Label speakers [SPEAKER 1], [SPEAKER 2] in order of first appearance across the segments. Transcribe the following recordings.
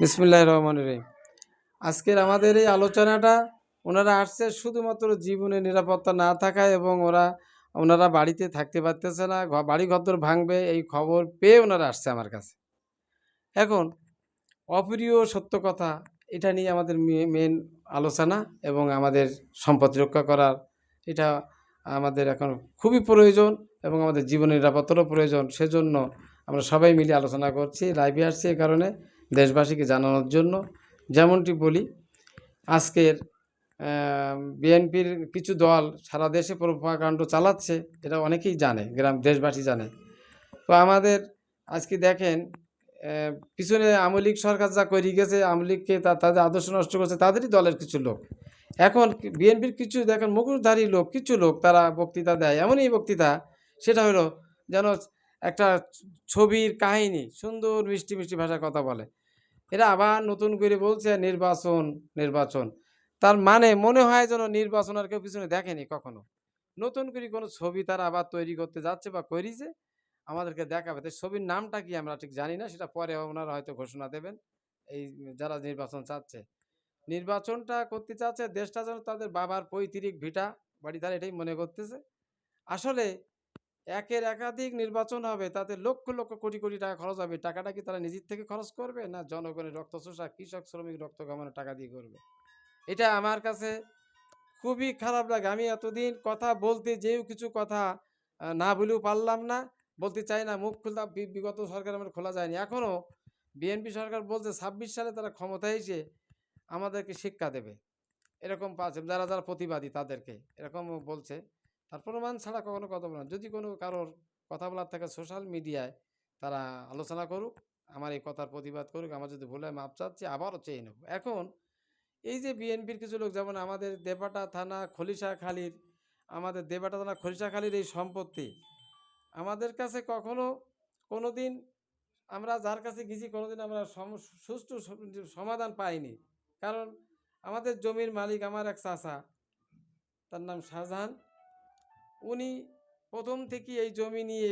[SPEAKER 1] বিসমুল্লাহ রহমান রহিম। আজকের আমাদের এই আলোচনাটা, ওনারা আসছে শুধুমাত্র জীবনে নিরাপত্তা না থাকায় এবং ওরা, ওনারা বাড়িতে থাকতে পারতেছে না বাড়ি ঘর ভাঙবে, এই খবর পেয়ে ওনারা আসছে আমার কাছে। এখন, অপ্রিয় সত্য কথা, এটা নিয়ে আমাদের মেন আলোচনা এবং আমাদের সম্পদ রক্ষা করার, এটা আমাদের এখন খুবই প্রয়োজন এবং আমাদের জীবনের নিরাপত্তারও প্রয়োজন। সেজন্য আমরা সবাই মিলে আলোচনা করছি লাইভে আসছি এই কারণে। দেশবাসীকে জানানোর জন্য যেমনটি বলি, আজকের বিএনপির কিছু দল সারা দেশে প্রভাকাণ্ড চালাচ্ছে, এটা অনেকেই জানে, গ্রাম, দেশবাসী জানে। তো আমাদের আজকে দেখেন পিছনে আওয়ামী লীগ সরকার যা করে গেছে, আওয়ামী লীগকে তা, তাদের আদর্শ নষ্ট করছে, তাদেরই দলের কিছু লোক। এখন বিএনপির কিছু দেখেন মুখোশধারী লোক, কিছু লোক তারা বক্তৃতা দেয়, এমনই বক্তৃতা, সেটা হলো যেন একটা ছবির কাহিনী, সুন্দর মিষ্টি মিষ্টি ভাষায় কথা বলে। এরা আবার নতুন করে বলছে নির্বাচন নির্বাচন। তার মানে মনে হয় যেন নির্বাচন আর কেউ পিছনে দেখেনি কখনো। নতুন করে কোনো ছবি তারা আবার তৈরি করতে যাচ্ছে বা করিছে, আমাদেরকে দেখাবে। তো ছবির নামটা কি আমরা ঠিক জানি না, সেটা পরে ওনারা হয়তো ঘোষণা দেবেন, এই যারা নির্বাচন চাচ্ছে। নির্বাচনটা করতে চাচ্ছে দেশটা যেন তাদের বাবার পৈতৃক ভিটা, বাড়ি তারা এটাই মনে করতেছে। আসলে একের একাধিক নির্বাচন হবে, তাতে লক্ষ লক্ষ কোটি কোটি টাকা খরচ হবে। টাকাটা কি তারা নিজের থেকে খরচ করবে, না জনগণের রক্ত চোষা, কৃষক, শ্রমিক রক্ত কামানো টাকা দিয়ে করবে? এটা আমার কাছে খুবই খারাপ লাগে। আমি এতদিন কথা বলতে যেও কিছু কথা না বলেও পারলাম না। বলতে চাই না, মুখ খুলতাম বি- বিগত সরকার আমার খোলা যায়নি। এখনও বিএনপি সরকার বলছে, ছাব্বিশ সালে তারা ক্ষমতায় এসে আমাদেরকে শিক্ষা দেবে। এরকম পাচ্ছে যারা যারা প্রতিবাদী তাদেরকে এরকম বলছে। তার প্রমাণ ছাড়া কখনো কথা বলে না। যদি কোনো কারোর কথা বলার থাকে সোশ্যাল মিডিয়ায় তারা আলোচনা করুক, আমার এই কথার প্রতিবাদ করুক, আমার যদি ভুলে মাপ চাচ্ছি, আবারও চেয়ে নেব। এখন এই যে বিএনপির কিছু লোক, যেমন আমাদের দেবাটা থানা খলিশাখালীর, আমাদের দেবাটা থানা খলিশাখালীর এই সম্পত্তি, আমাদের কাছে কখনো কোনো দিন আমরা যার কাছে গেছি কোনো দিন আমরা সুষ্ঠু সমাধান পাইনি। কারণ আমাদের জমির মালিক আমার এক চাষা তার নাম শাহজাহান। উনি প্রথম থেকে এই জমি নিয়ে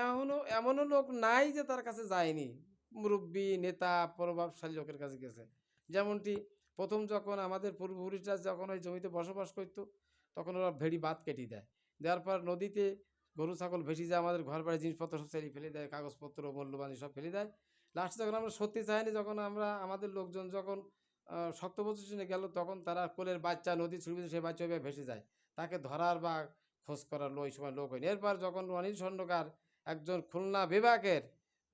[SPEAKER 1] এমনও এমনও লোক নাই যে তার কাছে যায়নি। মুরব্বী, নেতা, প্রভাবশালী লোকের কাছে গেছে। যেমনটি প্রথম যখন আমাদের পূর্বপুরুষরা যখন ওই জমিতে বসবাস করতো, তখন ওরা ভেড়ি বাদ কেটে দেয়। দেওয়ার পর নদীতে গরু, ছাগল ভেসে যায়, আমাদের ঘর বাড়ি জিনিসপত্র সব ছেড়ে ফেলে দেয়, কাগজপত্র, মূল্যবান সব ফেলে দেয়। লাস্টে যখন আমরা সত্যি চাইনি, যখন আমরা আমাদের লোকজন যখন শক্ত পজিশনে গেল, তখন তারা কোলের বাচ্চা নদী ছুটবে সে বাচ্চা ভেসে যায়। তাকে ধরার বা খোঁজ করার ওই সময় লোক হয়নি। এরপর যখন অনিল স্বর্ণকার একজন খুলনা বিভাগের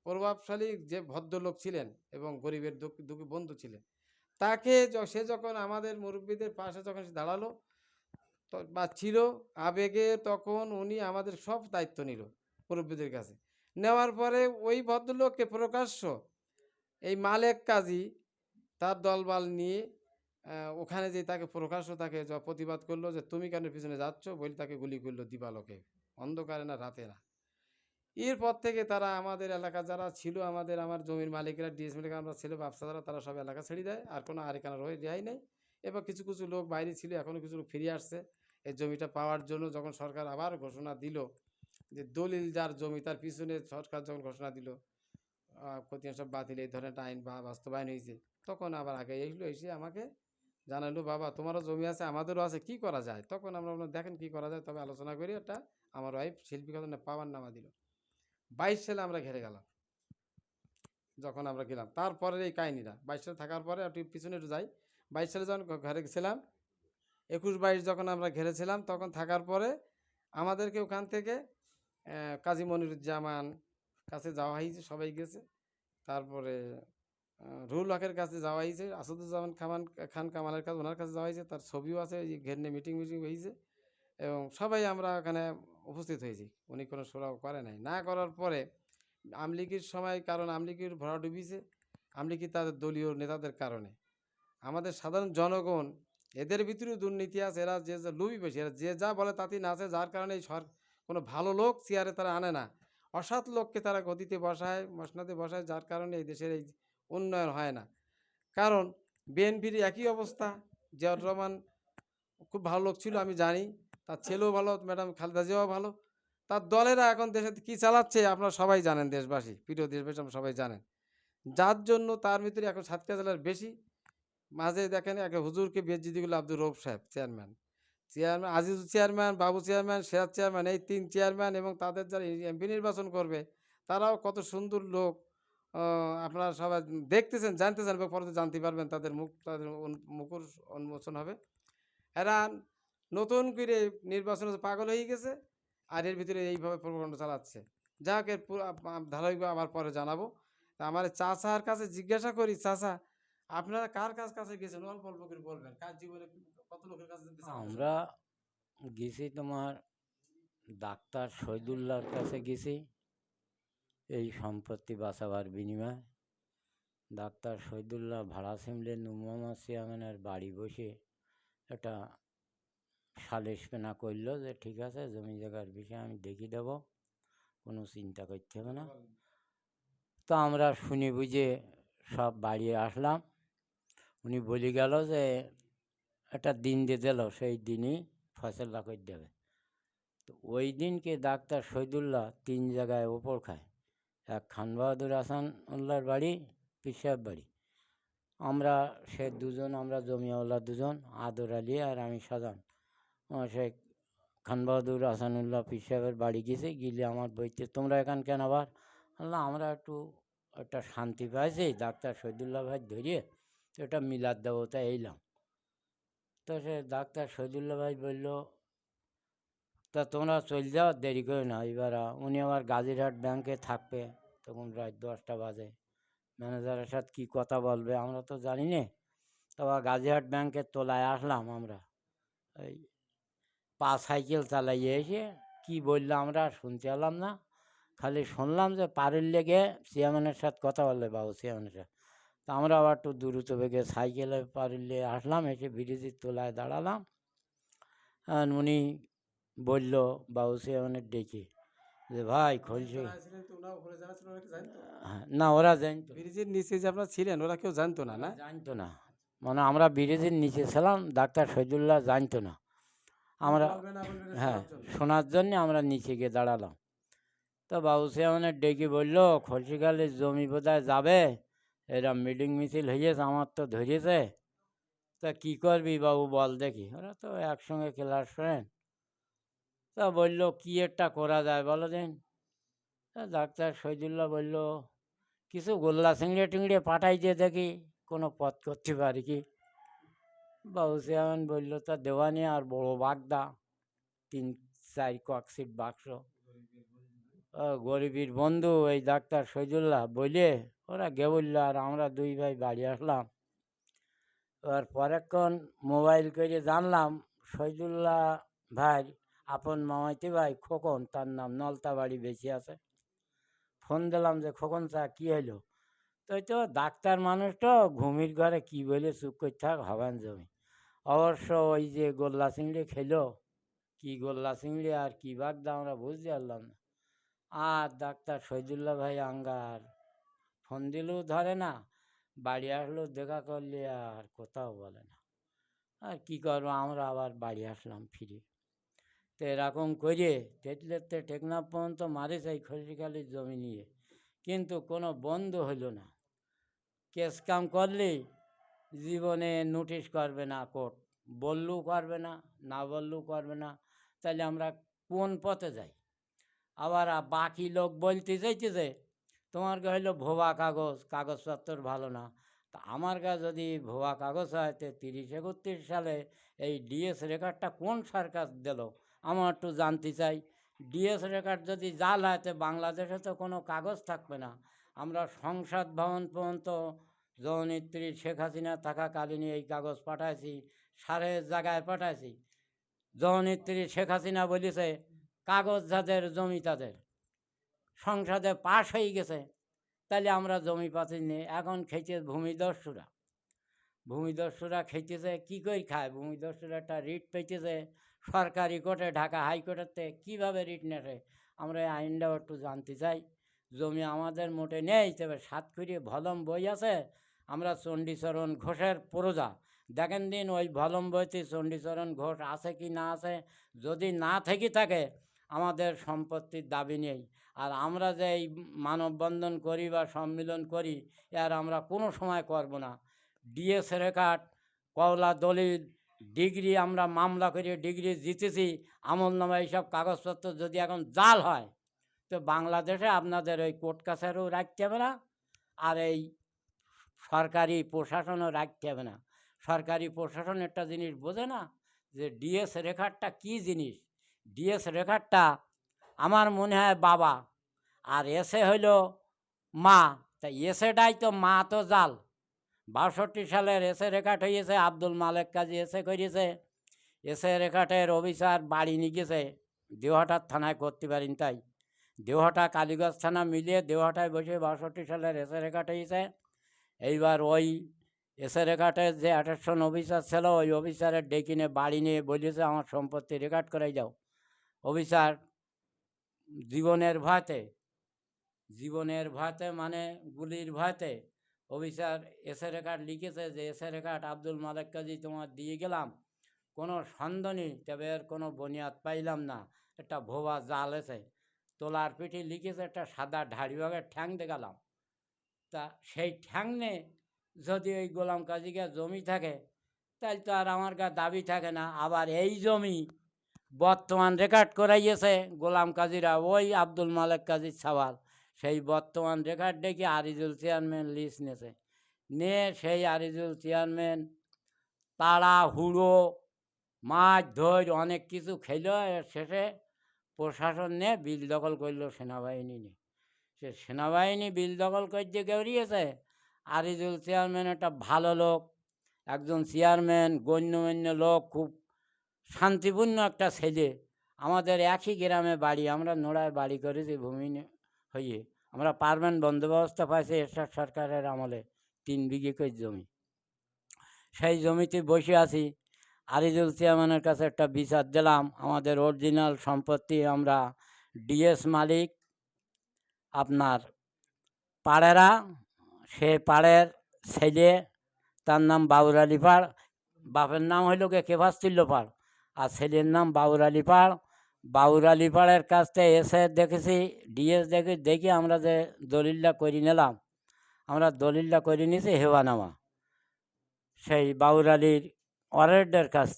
[SPEAKER 1] প্রভাবশালী যে ভদ্রলোক ছিলেন এবং গরিবের দুঃখ- বন্ধু ছিলেন, তাকে সে যখন আমাদের মুরব্বীদের পাশে যখন সে দাঁড়াল বা ছিল, আবেগে তখন উনি আমাদের সব দায়িত্ব নিল মুরব্বীদের কাছে। নেওয়ার পরে ওই ভদ্রলোককে প্রকাশ্য এই মালেক কাজী তার দলবাল নিয়ে ওখানে যে তাকে প্রকাশ্য তাকে প্রতিবাদ করল যে, তুমি কেন পিছনে যাচ্ছ? বলে তাকে গুলি করল দিবালোকে। অন্ধকারে না, রাতে না। এরপর থেকে তারা আমাদের এলাকা যারা ছিল, আমাদের, আমার জমির মালিকেরা ডিএসমিল আমরা ছিল ব্যবসাদারা তারা সব এলাকা ছেড়ে দেয়। আর কোনো আরেকানা রয়ে রেহাই নেই। এবার কিছু কিছু লোক বাইরে ছিল এখনও কিছু লোক ফিরে আসছে। এই জমিটা পাওয়ার জন্য যখন সরকার আবার ঘোষণা দিল যে, দলিল যার জমি তার পিছনে সরকার যখন ঘোষণা দিল ক্ষতি সব বাতিল, এই ধরনের আইন বা বাস্তবায়ন হয়েছে, তখন আবার আগে এসলো, এসে আমাকে জানালো বাবা, তোমারও জমি আছে, আমাদেরও আছে, কি করা যায়? তখন আমরা বললাম, দেখেন কি করা যায়? তবে আলোচনা করি একটা, আমার ওয়াইফ শিল্পী কথা পাওয়ার নামা দিল। বাইশ সালে আমরা ঘেরে গেলাম, যখন আমরা গেলাম। তারপরে এই কাহিনিটা, বাইশ সালে থাকার পরে একটু পিছনে একটু যাই। বাইশ সালে যখন ঘরে গেছিলাম, একুশ বাইশ যখন আমরা ঘেরেছিলাম, তখন থাকার পরে আমাদেরকে ওখান থেকে কাজী মনিরুজ্জামান কাছে যাওয়া হয়েছে, সবাই গেছে। তারপরে রুহুল হকের কাছে যাওয়া হয়েছে, আসাদুজ্জামান খামান, খান কামালের কাছে, ওনার কাছে যাওয়া হয়েছে, তার ছবিও আছে, এই ঘেরনে মিটিং মিটিং হয়েছে এবং সবাই আমরা ওখানে উপস্থিত হয়েছি। উনি কোনো সুরাও করে নাই। না করার পরে আমলিগির সময়, কারণ আমলিগির ভরা ডুবিছে, আমলিগি তাদের দলীয় নেতাদের কারণে। আমাদের সাধারণ জনগণ, এদের ভিতরেও দুর্নীতি আছে, এরা যে লুবি বেশি এরা যে যা বলে তাতেই নাচে, যার কারণে এই সর, কোনো ভালো লোক চেয়ারে তারা আনে না। অসৎ লোককে তারা গদিতে বসায়, মসনাদে বসায়, যার কারণে এই দেশের এই উন্নয়ন হয় না। কারণ বিএনপির একই অবস্থা, জিয়াউর রহমান খুব ভালো লোক ছিল, আমি জানি। তার ছেলেও ভালো, ম্যাডাম খালেদা জিয়াও ভালো। তার দলেরা এখন দেশে কী চালাচ্ছে, আপনারা সবাই জানেন, দেশবাসী, প্রিয় দেশবাসী আমরা সবাই জানেন। যার জন্য তার ভিতরে এখন সাতক্ষীরা জেলার বেশি। মাঝে দেখেন একে হুজুরকে বেজ্জিদি করল আব্দুর রৌফ সাহেব, chairman. Chairman Aziz chairman Babu chairman, Seraj chairman, এই তিন চেয়ারম্যান এবং তাদের যারা এমপি নির্বাচন করবে, তারাও কত সুন্দর লোক আপনারা সবাই দেখতেছেন জানতেছেন এবং পরে জানতে পারবেন তাদের মুখ তাদের মুখর উন্মোচন হবে। এরা নতুন করে নির্বাচন পাগল হয়ে গেছে আর এর ভিতরে এইভাবে প্রকল্প চালাচ্ছে। যা হোক এর ধারাবাহিকভাবে আবার পরে জানাব। তা আমার চাচার কাছে জিজ্ঞাসা করি চাচা আপনারা কার কাছ কাছে গেছেন? অল্প অল্প করে বলবেন। কার জীবনে কত লোকের কাছে
[SPEAKER 2] আমরা গেছি তোমার ডাক্তার শহীদুল্লাহর কাছে গেছি। এই সম্পত্তি বাঁচাবার বিনিময়ে ডাক্তার শহীদুল্লাহ ভাড়া সিমলে নুমামা চেয়ারম্যানের বাড়ি বসে একটা সালিশ পেনা করল যে, ঠিক আছে, জমি জায়গার বিষয়ে আমি দেখি দেব, কোনো চিন্তা করতে হবে না। তো আমরা শুনি বুঝে সব বাড়ি আসলাম। উনি বলে গেল যে, একটা দিন দিয়ে দিল, সেই দিনই ফসলটা করে দেবে। তো ওই দিনকে ডাক্তার শহীদুল্লাহ তিন জায়গায় ওপর খায়। এক খান বাহাদুর হাসান উল্লাহর বাড়ি পিসাব বাড়ি। আমরা সে দুজন, আমরা জমিয়াওয়ালা দুজন, আদর আলী আর আমি সাজান সে খান বাহাদুর হাসানুল্লাহ পিসাবের বাড়ি গেছে, গিলে আমার বইতে, তোমরা এখান কেন আবার? আল্লাহ, আমরা একটু, একটা শান্তি পাইছি, ডাক্তার শহীদুল্লাহ ভাই ধরিয়ে এটা মিলাদ দেবতা এইলাম তো সে ডাক্তার শহীদুল্লাহ ভাই বলল তা তোমরা চলে যাও, দেরি করে না। এবার উনি আবার গাজীরহাট ব্যাংকে থাকবে। তখন রাত দশটা বাজে। ম্যানেজারের সাথে কী কথা বলবে আমরা তো জানি না। তারপর গাজীরহাট ব্যাংকের তোলায় আসলাম আমরা। এই পা সাইকেল চালাইয়ে এসে কি বলল আমরা শুনতে পেলাম না। খালি শুনলাম যে পারুল লেগে চেয়ারম্যানের সাথে কথা বললে বাবু চেয়ারম্যানের সাথে। তা আমরা আবার একটু দ্রুত বেগে সাইকেলে পারুলে আসলাম, এসে ব্রিজের তোলায় দাঁড়ালাম। উনি বলল বাবু চেয়ারম্যানের ডেকে। যে ভাই খলছে
[SPEAKER 1] কি জানতো?
[SPEAKER 2] হ্যাঁ, না ওরা জানতো।
[SPEAKER 1] ব্রিজের নিচে যে আপনারা ছিলেন ওরা কেউ জানতো না না?
[SPEAKER 2] জানতো না। মানে আমরা ব্রিজের নিচে ছিলাম ডাক্তার শহীদুল্লাহ জানতো না। আমরা হ্যাঁ
[SPEAKER 1] শোনার জন্য।
[SPEAKER 2] আমরা নিচে গিয়ে দাঁড়ালাম। তো বাবু চেয়ারম্যানের ডেকে বলল খলসিকালের জমি বোধহয় যাবে? এরা মিটিং মিছিল হয়েছে আমার তো ধরেছে। তা কী করবি বাবু বল দেখি। ওরা তো একসঙ্গে ক্লাস শোনেন তা বলল, কী একটা করা যায় বলো দিন? ডাক্তার শহীদুল্লাহ বলল, কিছু গোল্লা চিংড়ে টিংড়ে পাঠাই দিয়ে দেখি, কোনো পথ করতে পারি কি? বাবু চেয়ারম্যান বলল, তা দেওয়ানি আর বড় বাগদা, তিন চার কক্সিট বাক্স। গরিবের বন্ধু, এই ডাক্তার শহীদুল্লাহ বলে ওরা গে বলল আর আমরা দুই ভাই বাড়ি আসলাম। এবার পরেক্ষণ মোবাইল করে জানলাম শহীদুল্লাহ ভাই আপন মামাইতে ভাই খোকন, তার নাম নলতা বাড়ি বেশি আছে। ফোন দিলাম যে, খোকন চা, কী হলো তো তো ডাক্তার মানুষ তো, ঘুমির ঘরে কী বলে চুপ করে থাক, হবেন জমি। অবশ্য ওই যে গোল্লা চিংড়ি খেলো, কি গোল্লা চিংড়ি আর কি বাগদা আমরা বুঝতে পারলাম না। আর ডাক্তার শহীদুল্লাহ ভাই আঙ্গার, ফোন দিলেও ধরে না, বাড়ি আসলেও দেখা করলে আর কোথাও বলে না। আর কি করব, আমরা আবার বাড়ি আসলাম ফিরে। তো এরকম করে তেতলের তে টেকনাফ পর্যন্ত মারে চাই খসিকালির জমি নিয়ে কিন্তু কোনো বন্ধ হলো না কেস কাম করলে জীবনে নোটিশ করবে না কোর্ট বললেও করবে না না বললেও করবে না তাহলে আমরা কোন পথে যাই আবার বাকি লোক বলতে চাইতেছে তোমার কাছে হলো ভোবা কাগজ কাগজপত্র ভালো না তা আমার কাছে যদি ভুয়া কাগজ হয় তো তিরিশ একত্রিশ সালে এই ডিএস রেকর্ডটা কোন সরকার দিল আমার একটু জানতে চাই। ডিএস রেকর্ড যদি জাল হয়, তো বাংলাদেশে তো কোনো কাগজ থাকবে না। আমরা সংসদ ভবন পর্যন্ত জননেত্রী শেখ হাসিনা থাকাকালীন এই কাগজ পাঠাইছি, সাড়ে জায়গায় পাঠাইছি। জননেত্রী শেখ হাসিনা বলেছে, কাগজ যাদের, জমি তাদের। সংসদে পাশ হয়ে গেছে। তাহলে আমরা জমি পাচ্ছি নি, এখন খেয়েছে ভূমিদস্যুরা। ভূমিদস্যুরা খেতেছে, কী করে খায়? ভূমিদস্যুরা একটা রিট পেয়েছে সরকারি কোর্টে, ঢাকা হাইকোর্টেতে কীভাবে রিট নেছে আমরা এই আইনটাও একটু জানতে চাই। জমি আমাদের মোটে নেই, তবে সাত সাতক্ষীরে ভলম বই আছে। আমরা চণ্ডীচরণ ঘোষের প্রজা। দেখেন দিন ওই ভলম বইতে চণ্ডীচরণ ঘোষ আছে কি না আছে। যদি না থেকে থাকে, আমাদের সম্পত্তির দাবি নেই। আর আমরা যে এই মানববন্ধন করি বা সম্মিলন করি আর আমরা কোনো সময় করব না। ডিএস রেখাট কওলা দলিল ডিগ্রি আমরা মামলা করে ডিগ্রি জিতেছি, আমল নামা এইসব কাগজপত্র যদি এখন জাল হয়, তো বাংলাদেশে আপনাদের ওই কোর্ট কাছারিও রাখতে হবে না, আর এই সরকারি প্রশাসনও রাখতে হবে না। সরকারি প্রশাসন একটা জিনিস বোঝে না যে ডিএস রেখারটা কী জিনিস? ডিএস রেখারটা আমার মনে হয় বাবা, আর এসে হইল মা, তা এসেটাই তো মা তো জাল। বাষট্টি সালের এসে রেখাট হয়েছে আব্দুল মালেক কাজী এসে করেছে এসে রেখাটের অফিসার বাড়ি নিয়ে গেছে দেওহাটার থানায় করতে পারিন তাই। দেওহাটা কালীগঞ্জ থানা মিলিয়ে দেওহাটায় বসে বাষট্টি সালের এসে রেখাট হয়েছে এইবার ওই এসে রেখাটের যে অ্যাটেনশন অফিসার ছিল, ওই অফিসারের ডেকে নিয়ে বাড়ি নিয়ে বলেছে, আমার সম্পত্তি রেকর্ড করাই যাও অফিসার জীবনের ভাতে জীবনের ভাতে মানে গুলির ভয়তে অফিসার এসে রেখাট লিখেছে যে এসে রেখাট আব্দুল মালেক কাজী, তোমার দিয়ে গেলাম। কোনো সন্দেহ নেই, তবে এর কোনো বনিয়াদ পাইলাম না। একটা ভোবা জাল এসে তোলার পিঠে লিখেছে, একটা সাদা ঢাড়িভাগের ঠ্যাং দেখালাম তা সেই ঠ্যাং নে যদি ওই গোলাম কাজীকে জমি থাকে তাহলে তো আর আমার কাছে দাবি থাকে না। আবার এই জমি বর্তমান রেকর্ড করাইয়েছে গোলাম কাজীরা, ওই আব্দুল মালেক কাজীর সওয়াল। সেই বর্তমান রেকর্ড ডেকে আরিজুল চেয়ারম্যান লিস্ট নেছে নিয়ে সেই আরিজুল চেয়ারম্যান তাড়া হুড়ো, মাছ ধৈর অনেক কিছু খেল শেষে প্রশাসন নিয়ে বিল দখল করল সেনাবাহিনী নিয়ে। সে সেনাবাহিনী বিল দখল করতে গেড়িয়েছে, আরিজুল চেয়ারম্যান একটা ভালো লোক, একজন চেয়ারম্যান, গণ্যমান্য লোক, খুব শান্তিপূর্ণ একটা ছেলে। আমাদের একই গ্রামে বাড়ি, আমরা নোড়ায় বাড়ি করেছি ভূমি হইয়ে আমরা পারবেন বন্দোবস্ত পাইছি এরশাদ সরকারের আমলে, তিন বিঘে করে জমি। সেই জমিতে বসে আছি। আরিজুল চেয়ারম্যানের কাছে একটা বিচার দিলাম। আমাদের অরিজিনাল সম্পত্তি আমরা ডিএস মালিক, আপনার পাড়েরা, সে পাড়ের ছেলে, তার নাম বাবুর আলী পাড়, বাপের নাম হইল কে কেভাস্তুল্য পাড়, আর ছেলের নাম বাবুর আলী পাড় বাবুর আলী পাড়ের কাছ থেকে এসে দেখেছি ডিএস দেখে, দেখি আমরা যে দলিলটা করে নিলাম, আমরা দলিলটা করে নিয়েছি হেওয়ানামা, সেই বাবুর আলীর ওয়ারেডের কাছ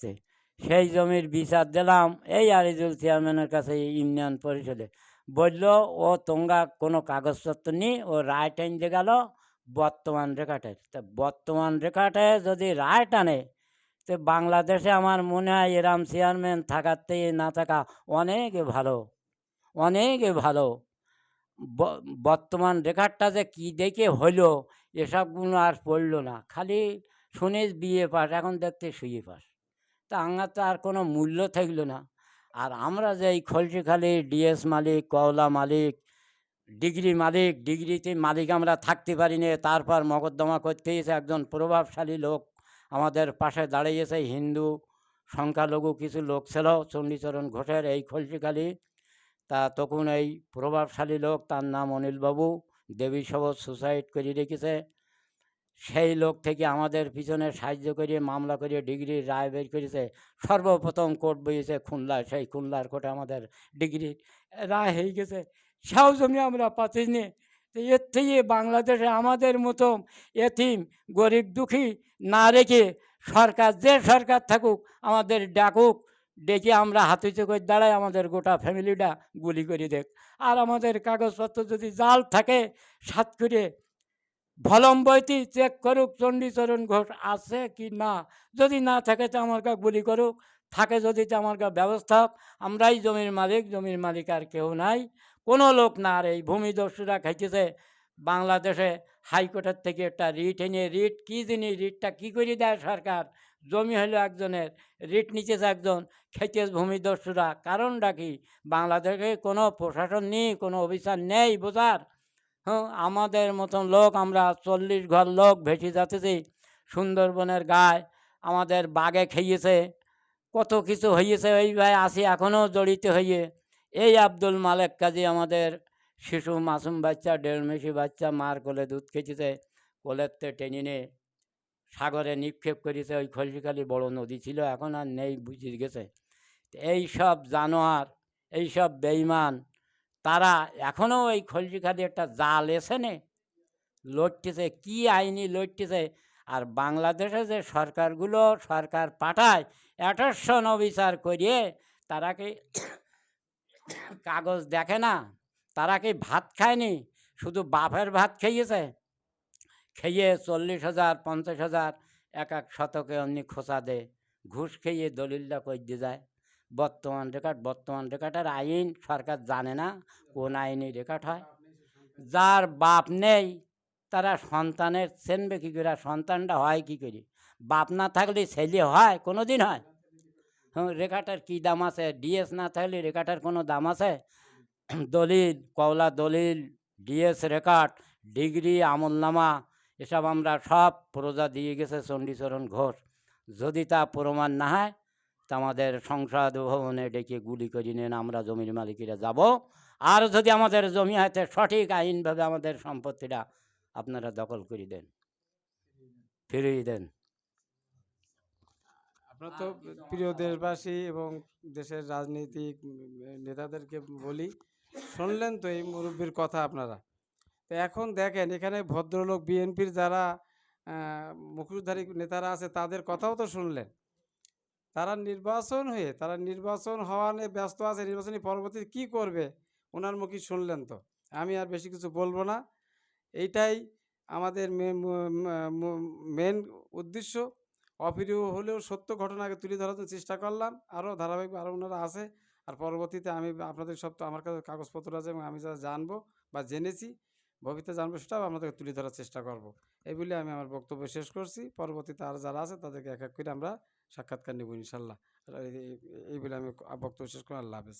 [SPEAKER 2] সেই জমির বিচার দিলাম, এই আরিজুল চেয়ারম্যানের কাছে ইউনিয়ন পরিষদে। বলল, ও তোমরা কোনো কাগজপত্র নেই, ও রায় টাইনতে গেল বর্তমান রেখাটের তা বর্তমান রেখাটে যদি রায় টানে তো বাংলাদেশে আমার মনে হয় এরাম চেয়ারম্যান থাকার থেকে না থাকা অনেক ভালো অনেক ভালো। বর্তমান রেখারটা যে কী দেখে হইল, এসবগুলো আর পড়ল না। খালি শুনিস বিয়ে পাস, এখন দেখতে শুয়ে পাস। তা আমার তো আর কোনো মূল্য থাকল না। আর আমরা যে এই খলসিখালি ডিএস মালিক, কওলা মালিক, ডিগ্রি মালিক, ডিগ্রিতে মালিক আমরা থাকতে পারি না, তারপর মকদ্দমা করতে এসে একজন প্রভাবশালী লোক আমাদের পাশে দাঁড়িয়েছে হিন্দু, সংখ্যালঘু কিছু লোক ছিল, চণ্ডীচরণ ঘোষের এই খলসিখালি। তা তখন এই প্রভাবশালী লোক, তার নাম অনিলবাবু, দেবী সবজ সুসাইড করে রেখেছে। সেই লোক থেকে আমাদের পিছনে সাহায্য করে মামলা করে ডিগ্রির রায় বের করেছে। সর্বপ্রথম কোর্ট বইয়েছে খুলনায় সেই খুলনার কোর্টে আমাদের ডিগ্রি রায় হয়ে গেছে। সেও জমি আমরা পাচ্ছি নি। তো এর থেকে বাংলাদেশে আমাদের মতো এতিম, গরিব, দুঃখী না রেখে সরকার, যে সরকার থাকুক, আমাদের ডাকুক, ডেকে আমরা হাতুচে করে দাঁড়াই, আমাদের গোটা ফ্যামিলিটা গুলি করে দেখ। আর আমাদের কাগজপত্র যদি জাল থাকে, সাত করে ভলম বইটি চেক করুক, চণ্ডীচরণ ঘোষ আছে কি না? যদি না থাকে তো আমার কা গুলি করুক। থাকে যদি তো আমার কা ব্যবস্থা। আমরাই জমির মালিক জমির মালিক আর কেউ নাই। কোনো লোক না আর এই ভূমিদস্যুরা খাইতেছে। বাংলাদেশে হাইকোর্টের থেকে একটা রিট এনে, রিট কী জিনিস? রিটটা কী করে দেয় সরকার? জমি হলো একজনের, রিট নিচেছে একজন খেতে ভূমিদস্যুরা কারণটা কি? বাংলাদেশে কোনো প্রশাসন নেই, কোনো অফিসার নেই বোঝার। হ্যাঁ আমাদের মতন লোক আমরা চল্লিশ ঘর লোক ভেসে যাতেছি সুন্দরবনের গায়ে। আমাদের বাঘে খেয়েছে, কত কিছু হয়েছে ওই ভাই আসি এখনও জড়িত হয়ে এই আব্দুল মালেক কাজী আমাদের শিশু মাসুম বাচ্চা দেড় মেশি বাচ্চা, মার কোলে দুধ খেয়েছে কোলেরতে টেনে নিয়ে সাগরে নিক্ষেপ করেছে, ওই খলসিখালি বড় নদী ছিল, এখন আর নেই বুঝে গেছে। এই সব জানোয়ার, এই সব বেইমান তারা এখনও ওই খলসিখালি একটা জাল এসেনে লড়তেছে, কি আইনি লড়তেছে? আর বাংলাদেশে যে সরকারগুলো সরকার পাঠায় অ্যাটার্সন অফিসার করিয়ে তারা কি কাগজ দেখে না, তারা কি ভাত খায়নি? শুধু বাপের ভাত খেয়েছে? খেয়ে চল্লিশ হাজার, পঞ্চাশ হাজার, এক এক শতকে অমনি খোঁচা দে ঘুষ খেয়ে দলিলটা করে দিয়ে যায়? বর্তমান রেকর্ড, বর্তমান রেকর্ডের আইন সরকার জানে না কোন আইনে রেকর্ড হয়। যার বাপ নেই, তারা সন্তানের চেনবে কী করে? সন্তানটা হয় কী করে? বাপ না থাকলে ছেলে হয়? কোনো দিন হ্যাঁ? রেখাটার কী দাম আছে ডিএস না থাকলে রেখাটার কোনো দাম আছে দলিল কওলা দলিল ডিএস রেকর্ড ডিগ্রি আমলনামা এসব আমরা সব প্রজা দিয়ে গেছে চণ্ডীচরণ ঘোষ যদি তা প্রমাণ না হয় তা আমাদের সংসদ ভবনে ডেকে গুলি করে নেন আমরা জমির মালিকেরা যাব আর যদি আমাদের জমি হাতে সঠিক আইনভাবে আমাদের সম্পত্তিটা আপনারা দখল করে দেন ফিরিয়ে দেন
[SPEAKER 1] আপনার তো প্রিয় দেশবাসী এবং দেশের রাজনৈতিক নেতাদেরকে বলি শুনলেন তো এই মুরব্বীর কথা আপনারা। তো এখন দেখেন এখানে ভদ্রলোক বিএনপির যারা মুখোশধারী নেতারা আছে তাদের কথাও তো শুনলেন। তারা নির্বাচন হয়ে তারা নির্বাচন হওয়া নিয়ে ব্যস্ত আছে নির্বাচনী পরবর্তী কী করবে ওনার মুখে শুনলেন তো। আমি আর বেশি কিছু বলব না। এইটাই আমাদের মেন উদ্দেশ্য। অপ্রিয় হলেও সত্য ঘটনাকে তুলে ধরার জন্য চেষ্টা করলাম। আরও ধারাবাহিক আরও ওনারা আছে। আর পরবর্তীতে আমি আপনাদের সব তো আমার কাছে কাগজপত্র আছে এবং আমি যা জানব বা জেনেছি, ভবিষ্যতে জানব সেটাও আপনাদেরকে তুলে ধরার চেষ্টা করব। এই বলে আমি আমার বক্তব্য শেষ করছি। পরবর্তীতে আর যারা আছে তাদেরকে এক এক করে আমরা সাক্ষাৎকার নেব ইনশাল্লাহ। এই বলে আমি বক্তব্য শেষ করি। আল্লাহ হাফেজ।